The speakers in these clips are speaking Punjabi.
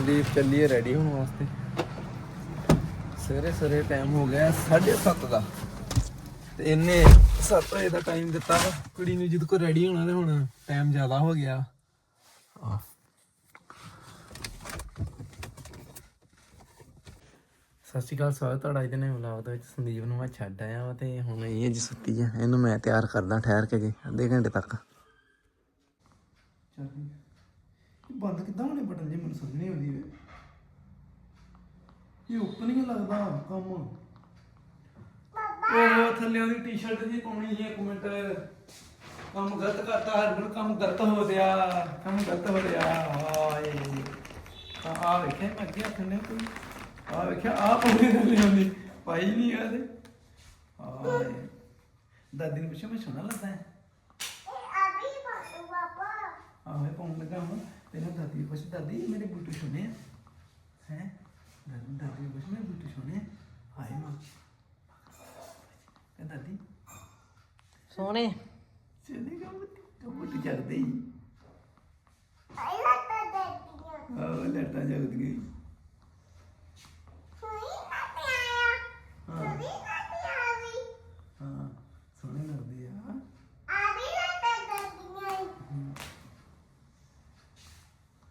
ਸੰਦੀਪ ਚੱਲੀਏ ਰੈਡੀ ਹੋਣ ਵਾਸਤੇ। ਸਵੇਰੇ ਸਵੇਰੇ ਟਾਈਮ ਹੋ ਗਿਆ 7:30 ਦਾ। ਤੇ ਇਹਨੇ 7 ਵਜੇ ਦਾ ਟਾਈਮ ਦਿੱਤਾ ਵਾ ਕੁੜੀ ਨੂੰ ਜਦ ਕੋ ਰੈਡੀ ਹੋਣਾ ਤੇ ਹੁਣ ਟਾਈਮ ਜ਼ਿਆਦਾ ਹੋ ਗਿਆ। ਆਹ। ਸਤਿ ਸ਼੍ਰੀ ਅਕਾਲ ਸਵਾਗਤ ਤੁਹਾਡਾ ਅੱਜ ਦੇ ਨਵੇਂ ਵਲੌਗ ਦੇ ਵਿੱਚ ਸੰਦੀਪ ਨੂੰ ਮੈਂ ਛੱਡ ਆਇਆ ਵਾ ਤੇ ਹੁਣ ਇਹ ਅੱਜ ਸੁੱਤੀ ਆ। ਇਹਨੂੰ ਮੈਂ ਤਿਆਰ ਕਰਦਾ ਠਹਿਰ ਕੇ ਜੀ ਅੱਧੇ ਘੰਟੇ ਤੱਕ। ਬੰਦ ਕਿੱਦਾਂ ਹੋਣੇ ਬਟਨ ਜੇ ਮੈਨੂੰ ਸਮਝ ਨਹੀਂ ਆਉਂਦੀ ਵੇ। ਇਹ ਓਪਨਿੰਗ ਲੱਗਦਾ ਕੰਮ। ਉਹ ਥੱਲੇ ਉਹਦੀ ਟੀ-ਸ਼ਰਟ ਜੀ ਪਾਉਣੀ ਸੀ ਇੱਕ ਮਿੰਟ। ਕੰਮ ਗਲਤ ਕਰਤਾ ਹਰਗੁਣ ਕੰਮ ਗਲਤ ਹੋ ਗਿਆ ਕੰਮ ਗਲਤ ਹੋ ਗਿਆ ਹਾਏ। ਆ ਆ ਵੇਖਿਆ ਮੈਂ ਅੱਗੇ ਆਖਣੇ ਕੋਈ। ਆ ਵੇਖਿਆ ਆ ਪਾਉਣੀ ਥੱਲੇ ਹੁੰਦੀ ਪਾਈ ਨਹੀਂ ਆ ਤੇ ਹਾਏ। ਦਾਦੀ ਨੂੰ ਪੁੱਛਿਆ ਮੈਂ ਸੋਹਣਾ ਲੱਗਦਾ ਹੈ। ਆ ਮੈਂ ਪਾਉਣ ਲੱਗਾ ਹਾਂ ਤੈਨੂੰ ਦਾਦੀ ਨੂੰ ਪੁੱਛ ਦਾਦੀ ਮੇਰੇ ਬੂਟੂ ਸੋਹਣੇ ਆ। ਹੈ? ਦਾਦੀ ਦਾਦੀ ਨੂੰ ਪੁੱਛ ਮੇਰੇ ਬੂਟੂ ਆ। ਹਾਏ ਮਾਂ। ਕਹਿੰਦਾ ਦਾਦੀ? ਸੋਹਣੇ। ਚਲੇ ਗਾ ਬੁੱਤੀ ਕਬੂਤ ਚੜਦੇ ਹੀ ਆਹ ਲੈਟਾ ਜਗਦ ਗਈ ਹਾਂ ਸੋਹਣੇ ਲੱਗਦੇ ਆ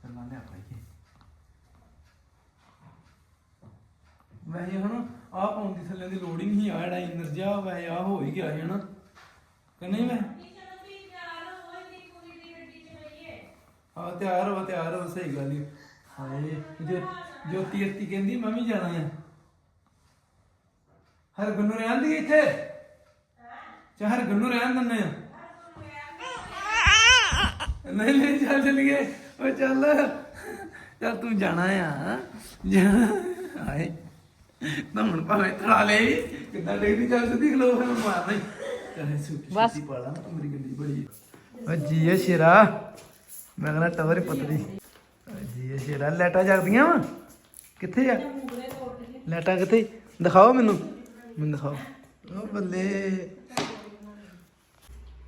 ਚੱਲਾਂ ਲਿਆ ਪਾਈਏ ਵੈਸੇ ਹੁਣ ਆ ਪਾਉਣ ਦੀ ਥੱਲੇ ਦੀ ਲੋੜ ਆ ਜਿਹੜਾ ਇਨਰ ਜਿਹਾ ਵੈਸੇ ਆ ਹੋ ਹੀ ਗਿਆ ਸੀ ਹਨਾ। ਕਿ ਨਹੀਂ ਮੈਂ? ਆ ਤਿਆਰ ਹੋ ਤਿਆਰ ਹੋ, ਸਹੀ ਗੱਲ ਹੀ ਹਾਏ, ਜੋ ਜੋਤੀ ਅੱਤੀ ਕਹਿੰਦੀ, ਮੈਂ ਵੀ ਜਾਣਾ ਹੈ ਹਰ ਗੁੰਨੂ ਰਹਿਣ ਦੀ ਇੱਥੇ? ਚਾਹ ਹਰ ਗੁੰਨੂ ਰਹਿਣ ਦਿੰਦੇ ਆ? ਨਹੀਂ ਨਹੀਂ, ਚੱਲ ਚੱਲੀਏ। ਓ ਚੱਲ। ਚੱਲ ਤੂੰ ਜਾਣਾ ਆ ਜਾ- ਹਾਏ। ਤਾਂ ਹੁਣ ਭਾਵੇਂ ਤੜਾ ਲੈ ਕਿੱਦਾਂ ਡੇਡੀ ਚੱਲ ਸਿੱਧੀ ਖਲੋ ਫਿਰ ਮਾਰਨਾ ਹੀ। ਚਾਹੇ ਸੁੱਤੀ ਬਸ। ਪਾਲਾ ਨਾ ਮੇਰੀ ਗੱਡੀ ਬੜੀ ਓ ਜੀਏ ਸ਼ੇਰਾ। ਮੈਂ ਕਹਿੰਦਾ ਟਵਰ ਹੀ ਪਤਲੀ ਓ ਜੀਏ ਸ਼ੇਰਾ ਲੈਟਾਂ ਜਗਦੀਆਂ ਵਾ? ਕਿੱਥੇ ਆ? ਲੈਟਾਂ ਕਿੱਥੇ? ਦਿਖਾਓ ਮੈਨੂੰ। ਮੈਨੂੰ ਦਿਖਾਓ। ਓ ਬੱਲੇ।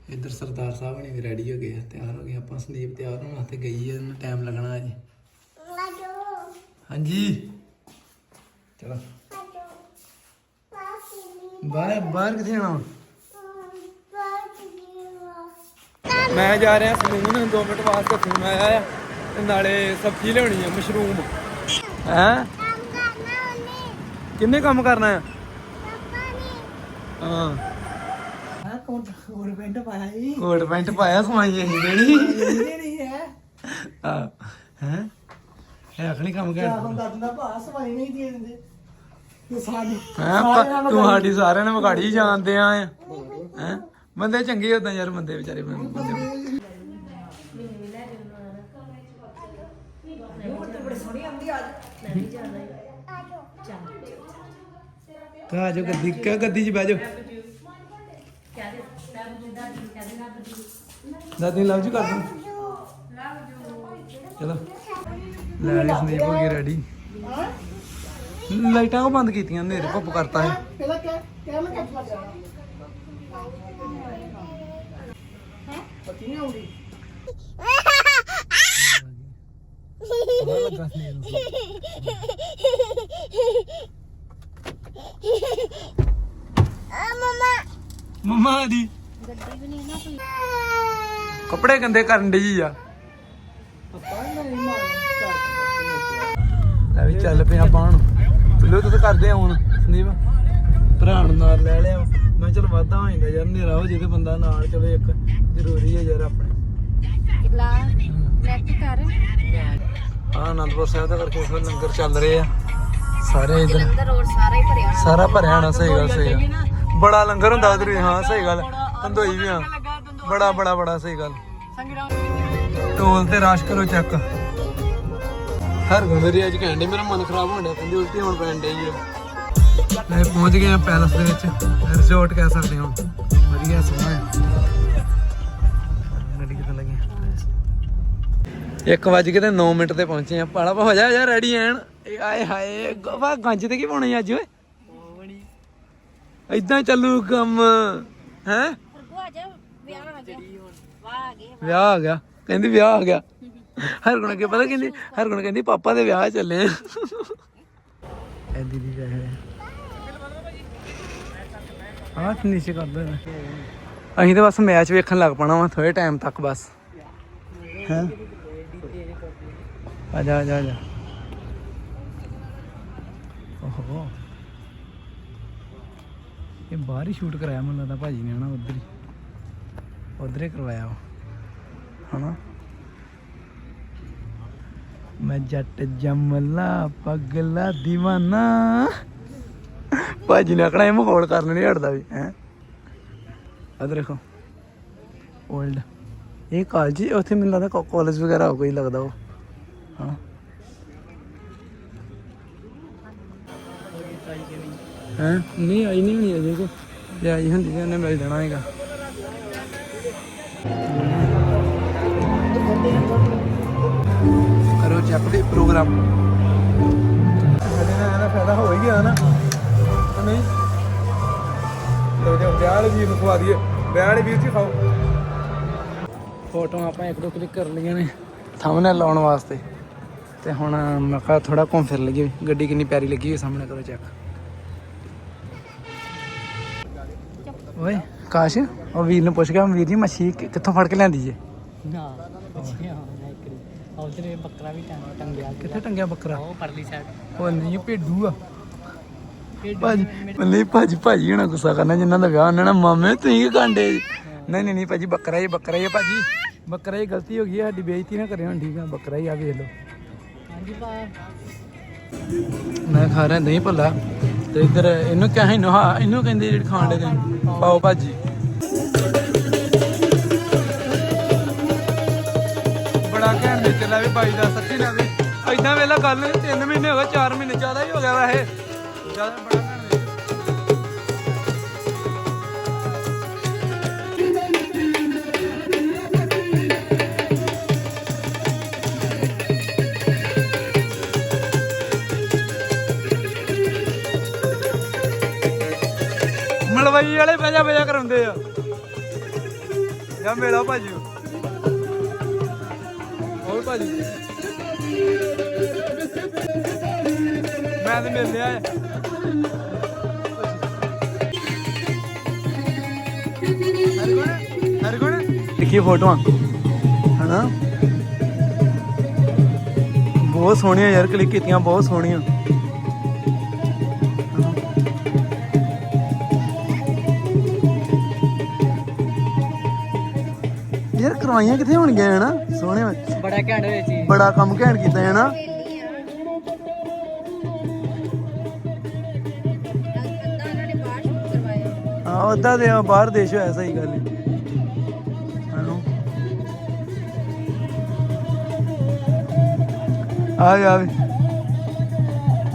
ਇੱਧਰ ਸਰਦਾਰ ਸਾਹਿਬ ਨੇ ਵੀ ਰੈਡੀ ਹੋ ਗਏ ਆ ਤਿਆਰ ਹੋ ਗਏ ਆਪਾਂ ਸੰਦੀਪ ਤਿਆਰ ਹੋਣ ਵਾਸਤੇ ਗਈ ਹੈ ਇਹਨੂੰ ਟਾਈਮ ਲੱਗਣਾ ਅਜੇ। ਹਾਂਜੀ। ਚਲੋ। ਬਾਹਰ ਬਾਹਰ ਕਿੱਥੇ ਜਾਣਾ? ਮੈਂ ਜਾ ਰਿਹਾ ਸਲੂਨ 2 ਮਿੰਟ ਵਾਸਤੇ ਫੋਨ ਆਇਆ ਆ ਤੇ ਨਾਲੇ ਸਬਜ਼ੀ ਲਿਆਉਣੀ ਆ ਮਸ਼ਰੂਮ। ਹੈ? ਕਿੰਨੇ ਕੰਮ ਕਰਨਾ ਆ? ਹਾਂ। ਕੋਟ ਕੋਟ ਪੈਂਟ ਪਾਇਆ ਹੀ ਕੋਟ ਪੈਂਟ ਪਾਇਆ ਸਮਾਈ ਅਸੀਂ ਜਿਹੜੀ। ਇਹ ਨਹੀਂ ਹੈ। ਆ ਹੈ? ਇਹ ਆਖਣੀ ਕੰਮ ਕਿਆ ਕਰ ਹੁੰਦਾ ਦਾ ਭਾ ਸਵਾਈ ਨਹੀਂ ਦੇ ਦਿੰਦੇ। ਸਾਡੀ ਹੈ ਤੂੰ ਸਾਡੀ ਸਾਰਿਆਂ ਨੇ ਵਿਗਾੜੀ ਜਾਣਦੇ ਆ। ਹੈ? ਬੰਦੇ ਚੰਗੇ ਹੁੰਦੇ ਯਾਰ ਬੰਦੇ ਵਿਚਾਰੇ ਬੰਦੇ ਤਾਂ ਆ ਜਾਓ ਗੱਦੀ ਕਿਆ ਗੱਦੀ 'ਚ ਬਹਿ ਜਾਓ। ਦਾਦੀ ਲਵ ਜੂ ਕਰ ਦੂੰ ਚਲੋ। ਲੈ ਲਈ ਸੰਦੀਪ ਹੋ ਗਈ ਰੈਡੀ ਲਾਈਟਾਂ ਕੋ ਬੰਦ ਕੀਤੀਆਂ, ਹਨੇਰੇ ਭੁੱਪ ਕਰਤਾ ਹੈ ਪਹਿਲਾਂ ਕਹਿ ਕਹਿ ਮੈਂ ਕੱਟ ਲੱਗਾ ਹੈ ਪਤੀ ਨਹੀਂ ਆਉਂਦੀ ਪਤਾ ਲੱਗਾ ਸਨੇਹ ਨੂੰ ਮਮਾ ਦੀ ਕੱਪੜੇ ਗੰਦੇ ਕਰਨ ਦੀ ਆ। ਲੈ ਵੀ ਚੱਲ ਪਿਆ ਆਪਾਂ ਹੁਣ ਬਲੂਟੁੱਥ ਕਰਦੇ ਆ ਹੁਣ ਸੰਦੀਪ। ਭਰਾ ਨੂੰ ਨਾਲ ਲੈ ਲਿਆ ਮੈਂ ਚਲ ਵਾਧਾ ਹੋ ਜਾਂਦਾ ਯਾਰ ਹਨੇਰਾ ਹੋ ਜੇ ਤੇ ਬੰਦਾ ਨਾਲ ਚਵੇ ਇੱਕ ਜ਼ਰੂਰੀ ਹੈ ਯਾਰ ਆਪਣੇ। ਲਾ ਲੈਟ ਕਰ। ਆ ਸਾਹਿਬ ਦਾ ਕਰਕੇ ਫਿਰ ਲੰਗਰ ਚੱਲ ਰਹੇ ਆ। ਸਾਰੇ ਇਧਰ। ਰੋਡ ਸਾਰਾ ਹੀ ਭਰਿਆ ਸਾਰਾ ਭਰਿਆ ਹੋਣਾ ਸਹੀ ਗੱਲ ਸਹੀ ਗੱਲ। ਬੜਾ ਲੰਗਰ ਹੁੰਦਾ ਉਧਰ ਹਾਂ ਸਹੀ ਗੱਲ। ਤੰਦੋਈ ਵੀ ਹਾਂ ਬੜਾ ਬੜਾ ਬੜਾ ਸਹੀ ਗੱਲ। ਟੋਲ ਤੇ ਰਾਸ਼ ਕਰੋ ਚੱਕ। ਹਰ ਮੇਰੀ ਅੱਜ ਕਹਿੰਦੇ ਮੇਰਾ ਮਨ ਖਰਾਬ ਹੋਣ ਡਿਆ ਕਹਿੰਦੀ ਉਲਟੀ ਹੋਣ ਪੈਣ ਡਈ ਆ। ਲੈ ਪਹੁੰਚ ਗਏ ਆ ਪੈਲਸ ਦੇ ਵਿੱਚ ਰਿਜ਼ੋਰਟ ਕਹਿ ਸਕਦੇ ਹਾਂ। ਵਧੀਆ ਸੋਹਣਾ ਹੈ। ਗੱਡੀ ਕਿੱਥੇ ਲੱਗੀ? 1 ਵਜ ਕੇ ਤੇ 9 ਮਿੰਟ ਤੇ ਪਹੁੰਚੇ ਆ। ਪਾਲਾ ਹੋ ਜਾ ਯਾਰ ਰੈਡੀ ਇਹ ਆਏ ਹਾਏ ਵਾ ਗੰਜ ਤੇ ਕੀ ਪਾਉਣਾ ਅੱਜ ਓਏ? ਇਦਾਂ ਚੱਲੂ ਕੰਮ ਹੈ? ਵਿਆਹ ਆ ਗਿਆ। ਵਿਆਹ ਆ ਗਿਆ। ਕਹਿੰਦੀ ਵਿਆਹ ਆ ਗਿਆ। ਹਰਗੁਣ ਅੱਗੇ ਪਤਾ ਕਹਿੰਦੀ ਹਰਗੁਣ ਕਹਿੰਦੀ ਪਾਪਾ ਦੇ ਵਿਆਹ ਚੱਲੇ ਐ ਦੀਦੀ ਕਹੇ ਆਹ ਨੀਚੇ ਕਰ ਦੋ ਅਸੀਂ ਤਾਂ ਬਸ ਮੈਚ ਵੇਖਣ ਲੱਗ ਪਣਾ ਵਾ ਥੋੜੇ ਟਾਈਮ ਤੱਕ ਬਸ। ਹੈ? ਆ ਜਾ ਆ ਜਾ ਆ ਜਾ। ਓਹੋ। ਇਹ ਬਾਹਰ ਹੀ ਸ਼ੂਟ ਕਰਾਇਆ ਮੈਨੂੰ ਲੱਗਦਾ ਭਾਜੀ ਨੇ ਹਨਾ ਉਧਰ ਹੀ। ਉਧਰ ਹੀ ਕਰਵਾਇਆ ਹਨਾ? ਮੈਂ ਜੱਟ ਜੰਮਲਾ ਪਗਲਾ دیਵਾਨਾ ਭਾਜੀ ਨੇ ਆਖਣਾ ਇਹ ਕਰਨ ਨਹੀਂ ਹਟਦਾ ਵੀ ਹੈ। ਅਦਰ ਦੇਖੋ 올ਡ ਇਹ ਕਾਲਜ ਉੱਥੇ ਮੈਨੂੰ ਲੱਗਦਾ ਕਾਲਜ ਵਗੈਰਾ ਹੋ ਕੋਈ ਲੱਗਦਾ ਉਹ। ਹਾਂ। ਨਹੀਂ ਆਈ ਨਹੀਂ ਹੋਣੀ ਅਜੇ ਜੇ ਆਈ ਹੁੰਦੀ ਤਾਂ ਉਹਨੇ ਮਿਲ ਜਾਣਾ ਹੈਗਾ। ਕਰੋ ਚੈੱਕ ਦੇ ਪ੍ਰੋਗਰਾਮ ਸਾਡੇ ਨਾਲ ਇਹਦਾ ਫਾਇਦਾ ਹੋ ਹੀ ਗਿਆ ਨਾ। ਕਿ ਨਹੀਂ। ਲੋ ਜੇ ਵਿਆਹ ਵੀਰ ਨੂੰ ਖਵਾ ਦਈਏ। ਵਿਆਹ ਵੀਰ ਜੀ ਖਾਓ। ਫੋਟੋ ਆਪਾਂ ਇੱਕ ਦੋ ਕਲਿੱਕ ਕਰ ਲਈਆਂ ਨੇ ਥੰਬਨੇਲ ਲਾਉਣ ਵਾਸਤੇ। ਤੇ ਹੁਣ ਮੈਂ ਕਿਹਾ ਥੋੜਾ ਘੁੰਮ ਫਿਰ ਲਈਏ। ਗੱਡੀ ਕਿੰਨੀ ਪਿਆਰੀ ਲੱਗੀ ਹੋਈ ਸਾਹਮਣੇ ਕਰੋ ਚੈੱਕ ਓਏ ਕਾਸ਼ ਉਹ ਵੀਰ ਨੂੰ ਪੁੱਛ ਗਿਆ ਵੀਰ ਜੀ ਮੱਛੀ ਕਿ- ਕਿੱਥੋਂ ਫੜ ਕੇ ਲਿਆਂਦੀ ਜੇ? ਨਾ ਬੱਕਰਾ ਵੀ ਟੰਗ ਟੰਗਿਆ ਕਿੱਥੇ ਟੰਗਿਆ ਬੱਕਰਾ? ਉਹ ਪਰਲੀ ਸਾਈਡ ਉਹ ਨਹੀਂ ਇਹ ਭੇਡੂ ਆ। ਭਾਜੀ ਨਹੀਂ ਭਾਜੀ ਭਾਜੀ ਹੋਣਾ ਗੁੱਸਾ ਕਰਨਾ ਜਿਨ੍ਹਾਂ ਦਾ ਵਿਆਹ ਉਹਨਾਂ ਨਾਲ ਮਾਮੇ ਤੁਸੀਂ ਕੀ ਕਾਂਡੇ? ਨਹੀਂ ਨਹੀਂ ਨਹੀਂ ਭਾਜੀ ਬੱਕਰਾ ਹੀ ਬੱਕਰਾ ਹੀ ਆ ਭਾਜੀ। ਬੱਕਰਾ ਹੀ ਗਲਤੀ ਹੋ ਗਈ ਹੈ ਸਾਡੀ ਬੇਇੱਜ਼ਤੀ ਨਾ ਕਰਿਓ ਹੁਣ ਠੀਕ ਆ ਬੱਕਰਾ ਹੀ ਆ ਵੇਖ ਲਓ। ਹਾਂਜੀ ਪਾ ਮੈਂ ਖਾ ਰਿਹਾ ਦਹੀਂ ਭੱਲਾ। ਤੇ ਇੱਧਰ ਇਹਨੂੰ ਕਿਹਾ ਇਹਨੂੰ ਹਾਂ ਇਹਨੂੰ ਕਹਿੰਦੇ ਜਿਹੜੀ ਖਾਣ ਦੇ ਪਾਓ ਭਾਜੀ। ਬਾਈ ਦਾ ਸੱਚੀ ਨਾ ਵੀ ਐਦਾਂ ਵੇਲਾ ਗੱਲ ਨਹੀਂ 3 ਮਹੀਨੇ ਹੋ ਗਏ 4 ਮਹੀਨੇ ਜ਼ਿਆਦਾ ਹੀ ਹੋ ਗਿਆ ਵੈਸੇ। ਜ਼ਿਆਦਾ ਬੜਾ ਮਲਵਈ ਵਾਲੇ ਬਜਾ ਬਜਾ ਕਰਾਉਂਦੇ ਆ। ਜਾਂ ਮੇਲਾ ਭਾਜੀ। ਭਾਜੀ। ਮੈਂ ਤੇ ਮਿਲ ਲਿਆ ਹੈ ਦੇਖੀ ਫੋਟੋਆਂ। ਹਨਾ? ਬਹੁਤ ਸੋਹਣੀਆਂ ਯਾਰ ਕਲਿੱਕ ਕੀਤੀਆਂ, ਬਹੁਤ ਸੋਹਣੀਆਂ। ਯਾਰ ਕਰਵਾਈਆਂ ਕਿੱਥੇ ਹੋਣਗੀਆਂ, ਹਨਾ? ਸੋਹਣੇ ਬੜਾ ਘੈਂਟ ਹੋਇਆ ਸੀ ਬੜਾ ਕੰਮ ਘੈਂਟ ਕੀਤਾ ਹੈ ਨਾ? ਬਾਹਰ ਹਾਂ ਉਦਾਂ ਦੇ ਬਾਹਰ ਦੇਸ਼ ਹੋਇਆ, ਸਹੀ ਗੱਲ ਹੈ। ਹਲੋ? ਆ ਜਾ ਵੀ।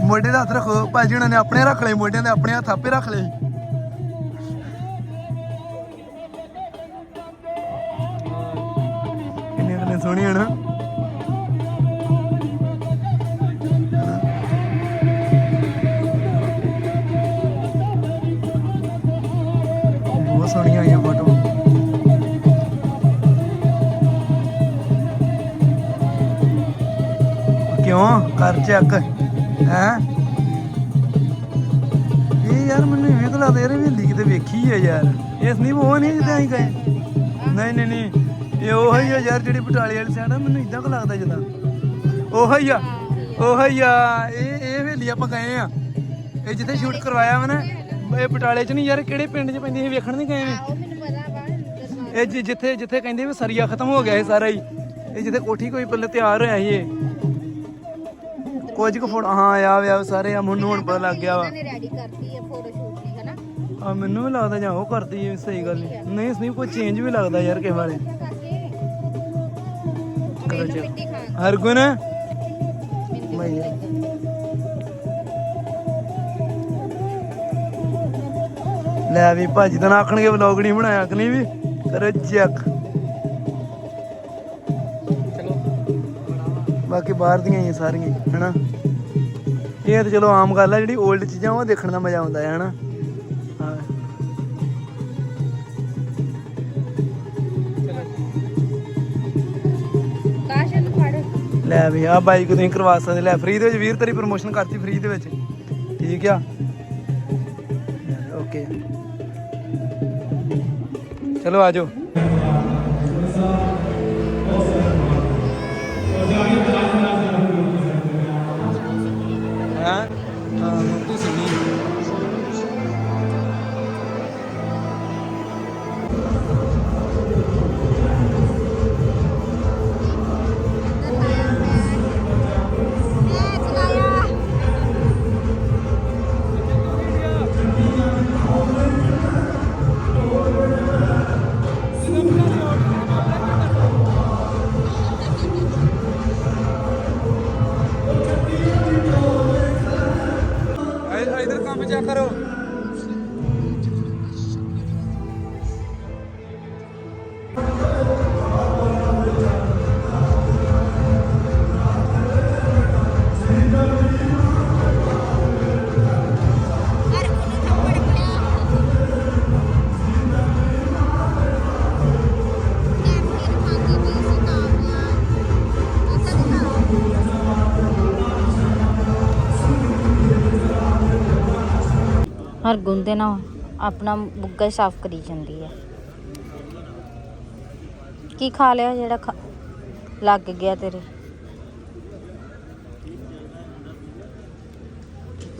ਮੋਢੇ ਦਾ ਹੱਥ ਰੱਖੋ। ਭਾਜੀ ਉਹਨਾਂ ਨੇ ਆਪਣੇ ਰੱਖ ਲਏ, ਮੋਢਿਆਂ ਦੇ ਆਪਣੇ ਹੱਥ ਆਪੇ ਰੱਖ ਲਏ। ਕਿੰਨੇ ਕਿੰਨੇ ਸੋਹਣੇ ਹਨ ਕਿਉਂ? ਕਰ ਚੱਕ। ਹੈ? ਇਹ ਯਾਰ ਮੈਨੂੰ ਇਵੇਂ ਤਾਂ ਲੱਗਦਾ ਯਾਰ ਇਹ ਵੀ ਕਿਤੇ ਵੇਖੀ ਹੈ ਯਾਰ। ਇਸ ਨਹੀਂ ਉਹ ਨਹੀਂ ਜਿੱਦਾਂ ਅਸੀਂ ਗਏ। ਨਹੀਂ ਨਹੀਂ ਨਹੀਂ। ਇਹ ਉਹ ਹੀ ਆ ਯਾਰ ਜਿਹੜੀ ਬਟਾਲੇ ਵਾਲੀ ਸਾਈਡ ਆ, ਮੈਨੂੰ ਇਦਾਂ ਕੋ ਲੱਗਦਾ ਜਿੱਦਾਂ। ਉਹ ਹੀ ਆ, ਉਹ ਹੀ ਆ। ਇਹ ਇਹ ਹਵੇਲੀ ਆਪਾਂ ਗਏ ਆ। ਇਹ ਜਿੱਥੇ ਸ਼ੂਟ ਕਰਵਾਇਆ ਵਾ ਨਾ, ਇਹ ਬਟਾਲੇ ਚ ਨਹੀਂ ਯਾਰ, ਕਿਹੜੇ ਪਿੰਡ ਚ ਪੈਂਦੀ ਇਹ ਵੇਖਣ ਨਹੀਂ ਗਏ ਨੇ ਇਹ ਜਿੱਥੇ ਜਿੱਥੇ ਕਹਿੰਦੇ ਵੀ ਸਰੀਆ ਖਤਮ ਹੋ ਗਿਆ ਇਹ ਸਾਰਾ ਹੀ। ਇਹ ਜਿੱਥੇ ਕੋਠੀ ਕੋਈ ਪੱਲੇ ਤਿਆਰ ਹੋਇਆ ਸੀ ਇਹ। ਕੁਝ ਕੁ ਫੋਟੋ ਹਾਂ ਆ ਵਿਆ ਸਾਰੇ ਆ ਮੈਨੂੰ ਹੁਣ ਪਤਾ ਲੱਗ ਗਿਆ ਵਾ। ਉਹਨਾਂ ਨੇ ਰੈਡੀ ਕਰਤੀ ਹੈ ਫੋਟੋ ਸ਼ੂਟ ਲਈ ਹਨਾ? ਆ ਮੈਨੂੰ ਵੀ ਲੱਗਦਾ ਜਾਂ ਉਹ ਕਰਦੀ ਹੈ ਸਹੀ ਗੱਲ ਨਹੀਂ ਨਹੀਂ ਕੋਈ ਚੇਂਜ ਵੀ ਲੱਗਦਾ ਯਾਰ ਕਿਸੇ ਵਾਲੇ ਮੈਨੂੰ ਮਿੱਟੀ ਖਾਣ। ਹਰਗੁਣ? ਮੈਨੂੰ ਮੈਂ- ਲੱਗਾ ਲੈ ਵੀ ਭਾਜੀ ਤਾਂ ਨਾ ਆਖਣਗੇ ਵਲੌਗ ਨਹੀਂ ਬਣਾਇਆ ਕਿ ਨਹੀਂ ਵੀ? ਕਰੋ ਚੈੱਕ ਬਾਕੀ ਬਾਹਰ ਦੀਆਂ ਹੀ ਆ ਸਾਰੀਆਂ ਹੀ, ਹਨਾ? ਇਹ ਤਾਂ ਚਲੋ ਆਮ ਗੱਲ ਆ ਜਿਹੜੀ 올ਡ ਚੀਜ਼ਾਂ ਉਹ ਦੇਖਣ ਦਾ ਮਜ਼ਾ ਆਉਂਦਾ ਹੈ ਹਨਾ? ਹਾਂ ਕਾਸ਼ ਨੂੰ ਫੜ। ਲੈ ਵੀ ਆ ਬਾਈਕ ਤੁਸੀਂ ਕਰਵਾ ਸਕਦੇ ਲੈ ਫ੍ਰੀ ਦੇ ਵਿੱਚ ਵੀਰ ਤੇਰੀ ਪ੍ਰੋਮੋਸ਼ਨ ਕਰਤੀ ਫ੍ਰੀ ਦੇ ਵਿੱਚ। ਠੀਕ ਆ? ਓਕੇ। ਚਲੋ ਆਜੋ ਹਰਗੁਣ ਦੇ ਆਪਣਾ ਬੁੱਗਾ ਸਾਫ਼ ਕਰੀ ਜਾਂਦੀ ਹੈ। ਕੀ ਖਾ ਲਿਆ ਜਿਹੜਾ ਲੱਗ ਗਿਆ ਤੇਰੇ?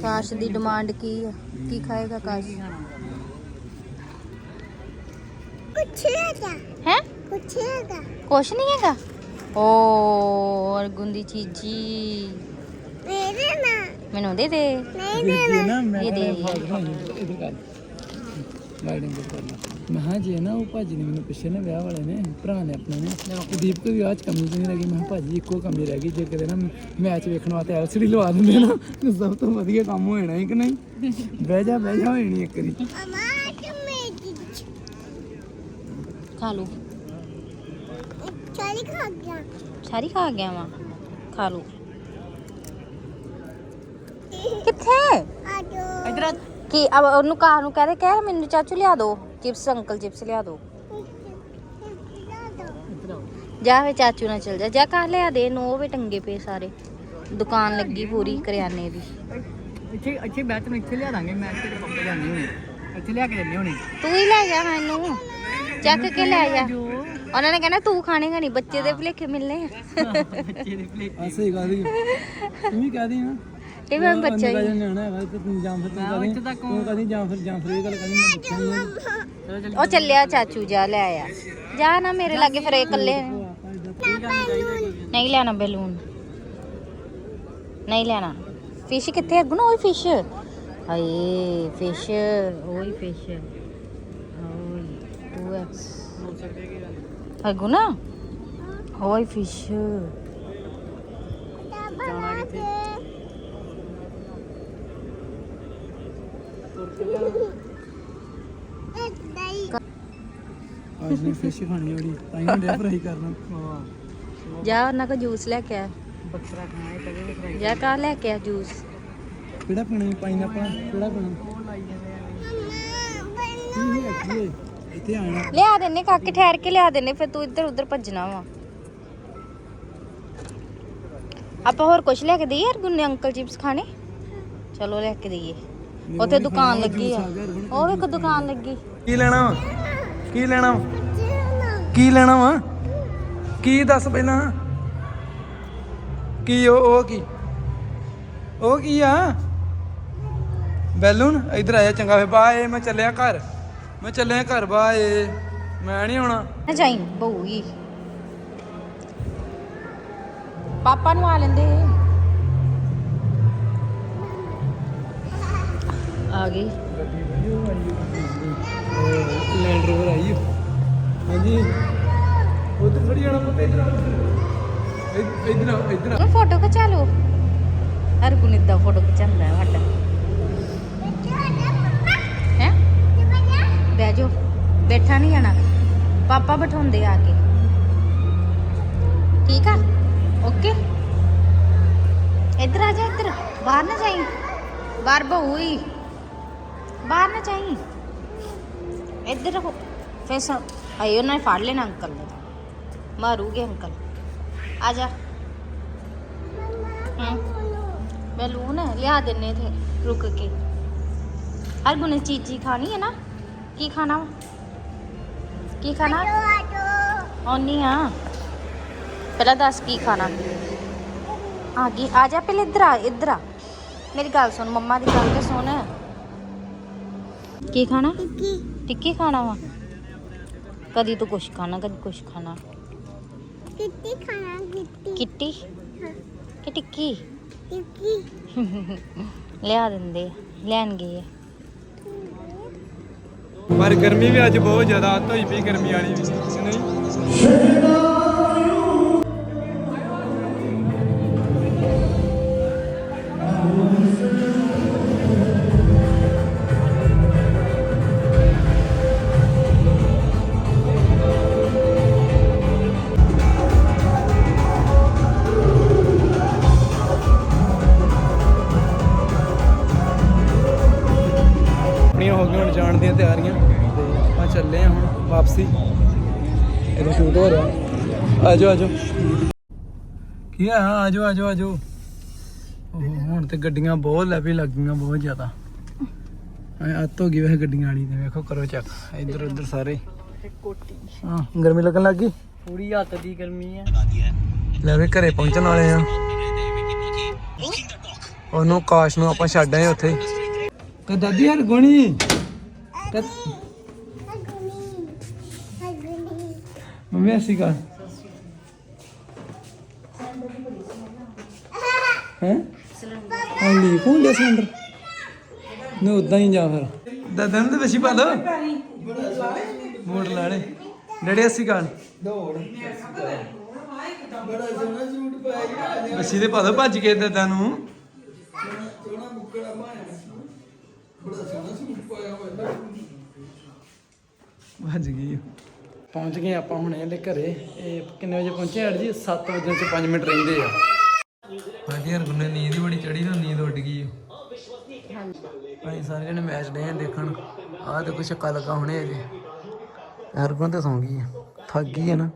ਕਾਸ਼ ਦੀ ਡਿਮਾਂਡ ਕੀ ਹੈ? ਕੀ ਖਾਏਗਾ ਕਾਸ਼? ਕੁਛ ਹੈਗਾ ਹੈ? ਕੁਛ ਹੈਗਾ ਕੁਛ ਨਹੀਂ ਹੈਗਾ। ਓ ਹਰਗੁਣ ਦੀ ਚੀਜੀ ਮੇਰੇ ਨਾ ਮੈਨੂੰ ਦੇ ਦੇ। ਨਹੀਂ ਇਹ ਦੇ। ਇਧਰ ਕਰ ਲਾਈਟਿੰਗ ਕਰ ਲਾ ਮੈਂ ਹਾਂ ਜੇ ਨਾ ਉਹ ਭਾਜੀ ਨੇ ਮੈਨੂੰ ਪਿੱਛੇ ਨਾ ਵਿਆਹ ਵਾਲੇ ਨੇ ਭਰਾ ਨੇ ਆਪਣੇ ਨੇ ਤੇ ਦੀਪ ਕੋ ਵਿਆਹ ਚ ਕਮੀ ਨਹੀਂ ਲੱਗੀ ਮੈਂ ਕਿਹਾ ਭਾਜੀ ਇੱਕੋ ਕਮੀ ਰਹਿ ਗਈ। ਜੇ ਕਿਤੇ ਨਾ ਮੈਚ ਵੇਖਣ ਵਾਸਤੇ ਐਲਸੀਡੀ ਲਵਾ ਦਿੰਦੇ ਨਾ ਤੇ ਸਭ ਤੋਂ ਵਧੀਆ ਕੰਮ ਹੋ ਜਾਣਾ ਹੈ ਕਿ ਨਹੀਂ? ਬਹਿ ਜਾ ਬਹਿ ਜਾ ਹੋ ਜਾਣੀ ਇੱਕ ਮੇਰੀ ਖਾ ਲਓ। ਚਾਲੀ ਖਾ ਗਿਆ। ਸਾਰੀ ਖਾ ਗਿਆ ਵਾ। ਖਾ ਲਓ। ਕਿੱਥੇ? ਇਧਰ ਕੀ ਅਬ ਉਹਨੂੰ ਕਾਰ ਨੂੰ ਕਹਦੇ ਕਹਿ ਮੈਨੂੰ ਚਾਚੂ ਲਿਆ ਦੋ ਚਿਪਸ ਅੰਕਲ ਚਿਪਸ ਲਿਆ ਦੋ। ਜਾ ਵੇ ਚਾਚੂ ਨਾਲ ਚਲ ਜਾ ਜਾ ਕਾ ਲਿਆ ਦੇ ਨੂੰ ਉਹ ਵੀ ਟੰਗੇ ਪਏ ਸਾਰੇ। ਦੁਕਾਨ ਲੱਗੀ ਪੂਰੀ ਕਰਿਆਨੇ ਦੀ। ਇੱਥੇ ਇੱਥੇ ਬੈਠ ਤੈਨੂੰ ਇੱਥੇ ਲਿਆ ਦਾਂਗੇ ਮੈਂ ਤੇਰੇ ਪੰਪੇ ਜਾਂਦੀ ਹੁਣੇ। ਇੱਥੇ ਲਿਆ ਕੇ ਦਿੰਦੇ ਹੁਣੇ। ਤੂੰ ਹੀ ਲੈ ਜਾ ਮੈਨੂੰ। ਚੱਕ ਕੇ ਲੈ ਜਾ। ਉਹਨਾਂ ਨੇ ਕਹਿਣਾ ਤੂੰ ਖਾਣੇਗਾ ਨਹੀਂ ਬੱਚੇ ਦੇ ਭੁਲੇਖੇ ਮਿਲਨੇ ਆ। ਬੱਚੇ ਦੇ ਆ ਸਹੀ ਗੱਲ ਹੀ ਤੂੰ ਵੀ ਕਹਦੀ ਨਾ। ਇਹ ਵੀ ਬੱਚਾ ਨਿੱਕਾ ਹੀ। ਜਿਹਾ ਨਿਆਣਾ ਹੈਗਾ ਤੇ ਤੂੰ ਜਾਂ ਫਿਰ ਤੂੰ ਮੈਂ ਕਹਦੀ ਇੱਥੇ ਤੱਕ ਤੂੰ ਕਹਦੀ ਜਾਂ ਫਿਰ ਜਾਂ ਫਿਰ ਇਹ ਗੱਲ ਕਹਦੀ ਮੈਂ ਦੇਖਿਆ ਨਹੀਂ ਚਲੋ ਚੱਲ ਉਹ ਚੱਲਿਆ ਚਾਚੂ ਜਾ ਲੈ ਆ ਜਾ ਨਾ ਮੇਰੇ ਲਾਗੇ ਫਿਰ ਇਹ ਇਕੱਲੇ ਆਪਾਂ ਇਦਾਂ ਕੀ ਕਰਨਾ ਚਾਹੀਦਾ ਕੀ ਨਹੀਂ। ਲੈਣਾ ਬੈਲੂਨ। ਨਹੀਂ ਲੈਣਾ। ਫਿਸ਼ ਕਿੱਥੇ ਅੱਗੂ? ਨਾ ਉਹ ਫਿਸ਼ ਹਾਏ ਫਿਸ਼ ਉਹੀ ਫਿਸ਼ ਓਏ 2x ਹੋ ਸਕਦੇ ਕੀ ਗੱਲ ਅੱਗੂ ਨਾ? ਉਹੀ ਫਿਸ਼ ਜਾਣਾ ਕਿੱਥੇ ਤੁਰ ਕੇ ਲਿਆ। ਅੱਜ ਨੇ ਫਿਸ਼ ਖਾਣੀ ਹੋੜੀ ਤਾਂ ਹੀ ਡਿਆ ਫਰਾਈ ਕਰਨਾ। ਹਾਂ ਜਾ ਉਹਨਾਂ ਕੋ ਜੂਸ ਲੈ ਕੇ ਆ। ਬੱਕਰਾ ਖਾਣਾ ਹੈ ਕਦੇ ਵੀ ਫਰਾਈ ਜਾ ਕਾ ਲੈ ਕੇ ਆ ਜੂਸ ਕਿਹੜਾ ਪੀਣਾ ਪਾਈਨਐਪਲ ਕਿਹੜਾ ਪੀਣਾ ਉਹ ਲਾਈ ਜਾਂਦੇ ਆ ਕੀ ਹੈ? ਕੀ ਇੱਥੇ ਆਣਾ ਲਿਆ ਦੇਨੇ ਕਾਕੇ ਠਹਿਰ ਕੇ ਲਿਆ ਦੇਨੇ ਫਿਰ ਤੂੰ ਇੱਧਰ ਉੱਧਰ ਭੱਜਣਾ ਵਾ। ਆਪਾਂ ਹੋਰ ਕੁਝ ਲੈ ਕੇ ਦਈਏ ਯਾਰ ਗੁੰਨੇ ਅੰਕਲ ਚਿਪਸ ਖਾਣੇ? ਚਲੋ ਲੈ ਕੇ ਦਈਏ। ਉੱਥੇ ਦੁਕਾਨ ਲੱਗੀ ਆ। ਉਹ ਵੇਖ ਦੁਕਾਨ ਲੱਗੀ। ਕੀ ਲੈਣਾ ਵਾ? ਕੀ ਲੈਣਾ ਵਾ? ਕੀ ਲੈਣਾ ਵਾ? ਕੀ ਦੱਸ ਪਹਿਲਾਂ? ਕੀ ਉਹ ਉਹ ਕੀ? ਉਹ ਕੀ ਆ? ਬੈਲੂਨ? ਇਧਰ ਆਇਆ ਚੰਗਾ ਫੇ ਬਾਏ ਮੈਂ ਚੱਲਿਆ ਘਰ। ਮੈਂ ਚੱਲਿਆ ਘਰ ਬਾਏ ਮੈਂ ਨਹੀਂ ਆਉਣਾ। ਨਾ ਜਾਈ ਬਹੂਗੀ ਪਾਪਾ ਨੂੰ ਆ ਲੈਂਦੇ। ਆ ਗਈ। ਲੈਂਡ ਰੋਵਰ ਆਈ ਹਾਂਜੀ। ਉਧਰ ਥੋੜੀ ਜਾਣਾ ਪੁੱਤ ਇਧਰ ਇਧਰ ਇਧਰ ਫੋਟੋ ਖਿਚਾ ਲਓ। ਹਰ ਗੁਣਿਤ ਫੋਟੋ ਖਿਚਾਉਂਦਾ ਹੈ ਸਾਡਾ ਹੈ? ਬਹਿ ਜਾਓ। ਬੈਠਾ ਨਹੀਂ ਜਾਣਾ। ਪਾਪਾ ਬਿਠਾਉਂਦੇ ਆ ਕੇ। ਠੀਕ ਆ? ਓਕੇ। ਇੱਧਰ ਆ ਜਾ ਇੱਧਰ। ਬਾਹਰ ਨਾ ਜਾਈ। ਬਾਹਰ ਬਹੂ ਹੀ। ਬਾਹਰ ਨਾ ਜਾਈ। ਇੱਧਰ ਰਹੋ ਫਿਰ ਸ ਆਇਓ ਨਾ ਫੜ ਲੈਣਾ ਅੰਕਲ ਨੇ ਮਾਰੂਗੇ ਅੰਕਲ। ਆ ਜਾ। ਬੈਲੂਨ ਲਿਆ ਦਿੰਨੇ ਥੇ ਰੁਕ ਕੇ। ਹਰ ਗੁਨੇ ਚੀਚੀ ਖਾਣੀ ਹੈ ਨਾ? ਕੀ ਖਾਣਾ ਕੀ ਖਾਣਾ? ਆਉਣੀ ਆ। ਪਹਿਲਾਂ ਦੱਸ ਕੀ ਖਾਣਾ? ਆ ਗਈ। ਆ ਜਾ ਪਹਿਲੇ ਇੱਧਰ ਆ ਇੱਧਰ ਆ। ਮੇਰੀ ਗੱਲ ਸੁਣ, ਮੰਮਾ ਦੀ ਗੱਲ ਤੇ ਸੁਣ। ਕੀ ਖਾਣਾ? ਟਿੱਕੀ। ਟਿੱਕੀ ਖਾਣਾ ਵਾ? ਕਦੀ ਤੂੰ ਕੁਛ ਖਾਣਾ ਕਦੀ ਕੁਛ ਖਾਣਾ। ਕਿੱਟੀ ਖਾਣਾ ਕਿੱਟੀ। ਕਿੱਟੀ? ਕਿ ਟਿੱਕੀ? ਟਿੱਕੀ। ਲਿਆ ਦਿੰਦੇ ਆ, ਲੈਣ ਗਏ ਪਰ ਗਰਮੀ ਵੀ ਅੱਜ ਬਹੁਤ ਜ਼ਿਆਦਾ ਹੋਈ ਪਈ ਗਰਮੀ ਵਾਲੀ ਵੀ ਨਹੀਂ? ਆਜੋ ਆਜੋ। ਕੀ ਆ? ਆਜੋ ਆਜੋ ਆਜੋ। ਓਹੋ ਹੁਣ ਤੇ ਗੱਡੀਆਂ ਬਹੁਤ ਲੈਵੀ ਲੱਗ ਗਈਆਂ ਬਹੁਤ ਜ਼ਿਆਦਾ। ਐ ਅੱਤ ਹੋ ਗਈ ਵੈਸੇ ਗੱਡੀਆਂ ਵਾਲੀ ਤੇ। ਵੇਖੋ ਕਰੋ ਚੱਕ ਇੱਧਰ ਉੱਧਰ ਸਾਰੇ। ਕੋਟੀ ਹਾਂ ਗਰਮੀ ਲੱਗਣ ਲੱਗ ਗਈ? ਪੂਰੀ ਹੱਥ ਦੀ ਗਰਮੀ ਹੈ ਲੈ ਵੀ ਘਰੇ ਪਹੁੰਚਣ ਵਾਲੇ ਆ। ਉਹਨੂੰ ਕਾਸ਼ ਨੂੰ ਆਪਾਂ ਛੱਡ ਆਏ ਉੱਥੇ। ਤੇ ਦਾਦੀ ਯਾਰ ਗੁਣੀ? ਮੰਮੀ ਅਸੀਂ ਕਾ ਹੈ? ਹਾਂ ਲੀਕ ਹੋ ਗਿਆ ਸਿਲੰਡਰ। ਨੇ ਉਦਾਂ ਹੀ ਜਾ ਫਿਰ। ਦਾਦਾ ਨੂੰ ਤੇ ਵਸੀ ਪਾ ਦੋ। ਮੋੜ ਲਾਣੇ ਡੈਡੀ ਅਸੀਂ ਕਾ ਦੌੜ ਬੜਾ ਸੋਹਣਾ ਸੂਟ ਪਾਇਆ ਵਸੀ ਦੇ ਪਾ ਦੋ ਭੱਜ ਕੇ ਦਾਦਾ ਨੂੰ। ਭੱਜ ਗਈ ਉਹ। ਪਹੁੰਚ ਗਏ ਆਪਾਂ ਹੁਣ ਇਹਦੇ ਘਰੇ। ਇਹ ਕਿੰਨੇ ਵਜੇ ਪਹੁੰਚੇ ਅੜ ਜੀ? 7 ਵਜੇ ਚ 5 ਮਿੰਟ ਰਹਿੰਦੇ ਆ। ਹਾਂਜੀ, ਯਾਰ ਗੁੰਨੇ, ਨੀਂਦ ਹੀ ਬੜੀ ਚੜੀ ਤਾਂ ਨੀਂਦ ਉੱਡ ਗਈ। ਭਾਈ ਸਾਰੇ ਜਣੇ ਮੈਚ ਡੇ ਦੇਖਣ। ਆਹ ਤੇ ਕੁਛ ਛੱਕਾ ਲੱਗਾ ਹੁਣੇ ਅਜੇ। ਹਰ ਗੁਣ ਤੇ ਸੌਂ ਗਈ ਆ। ਥੱਕ ਗਈ ਆ ਨਾ।